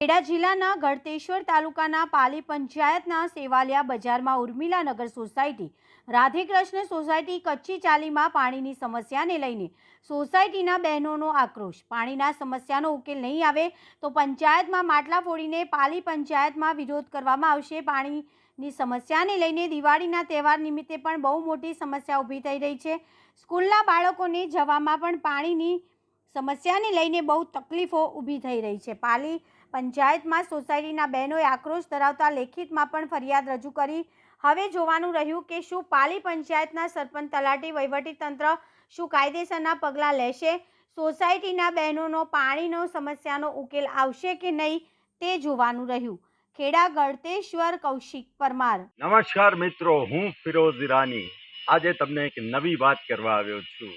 ખેડા જિલ્લાના ગળતેશ્વર તાલુકાના પાલી પંચાયતના સેવાલિયા બજારમાં ઉર્મિલાનગર સોસાયટી, રાધેકૃષ્ણ સોસાયટી કચ્છી ચાલીમાં પાણીની સમસ્યાને લઈને સોસાયટીના બહેનોનો આક્રોશ. પાણીના સમસ્યાનો ઉકેલ નહીં આવે તો પંચાયતમાં માટલા ફોડીને પાલી પંચાયતમાં વિરોધ કરવામાં આવશે. પાણીની સમસ્યાને લઈને દિવાળીના તહેવાર નિમિત્તે પણ બહુ મોટી સમસ્યા ઊભી થઈ રહી છે. સ્કૂલના બાળકોને જવામાં પણ પાણીની સમસ્યાને લઈને બહુ તકલીફો ઊભી થઈ રહી છે. પાલી પંચાયતમાં સોસાયટીના બહેનોએ આક્રોશ ધરાવતા લેખિતમાં પણ ફરિયાદ રજૂ કરી. હવે જોવાનું રહ્યું કે શું પાલી પંચાયતના સરપંચ તલાટી વહીવટીતંત્ર શું કાયદેસરના પગલાં લેશે? સોસાયટીના બહેનોનો પાણીનો સમસ્યાનો ઉકેલ આવશે કે નહીં તે જોવાનું રહ્યું. ખેડા ગળતેશ્વર કૌશિક પરમાર. નમસ્કાર મિત્રો, હું ફિરોઝ ઈરાની. આજે તમને એક નવી વાત કરવા આવ્યો છું.